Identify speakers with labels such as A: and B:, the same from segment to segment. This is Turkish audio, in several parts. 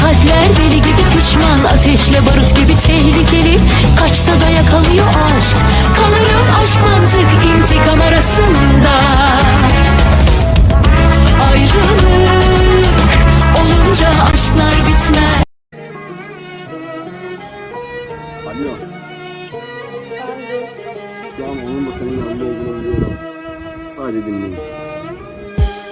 A: Kalpler deli gibi pişman Ateşle barut gibi tehlikeli. Kaçsa da yakalıyor aşk Kalırım aşk mantık intikam arasında. Ayrılık olunca aşklar bitmez.
B: Alo. Şu an onunla seninle anlayabiliyorum. Sadece dinleyin.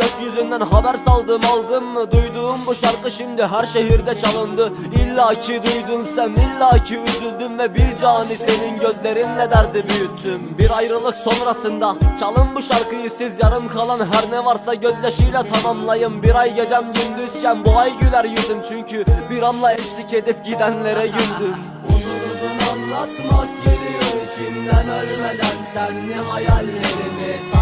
C: Gökyüzünden haber saldım aldım mı? Duyduğum bu şarkı şimdi her şehirde çalındı. İlla ki duydun sen illa ki üzüldüm Ve bir cani senin gözlerinle derdi büyüttüm. Bir ayrılık sonrasında çalın bu şarkıyı siz Yarım kalan her ne varsa gözyaşıyla tamamlayın. Bir ay gecem gündüzken bu ay güler yüzüm Çünkü bir anla eşlik edip gidenlere güldüm. Uzun uzun anlatmak geliyor içinden ölmeden alıyor yazdıklarım hala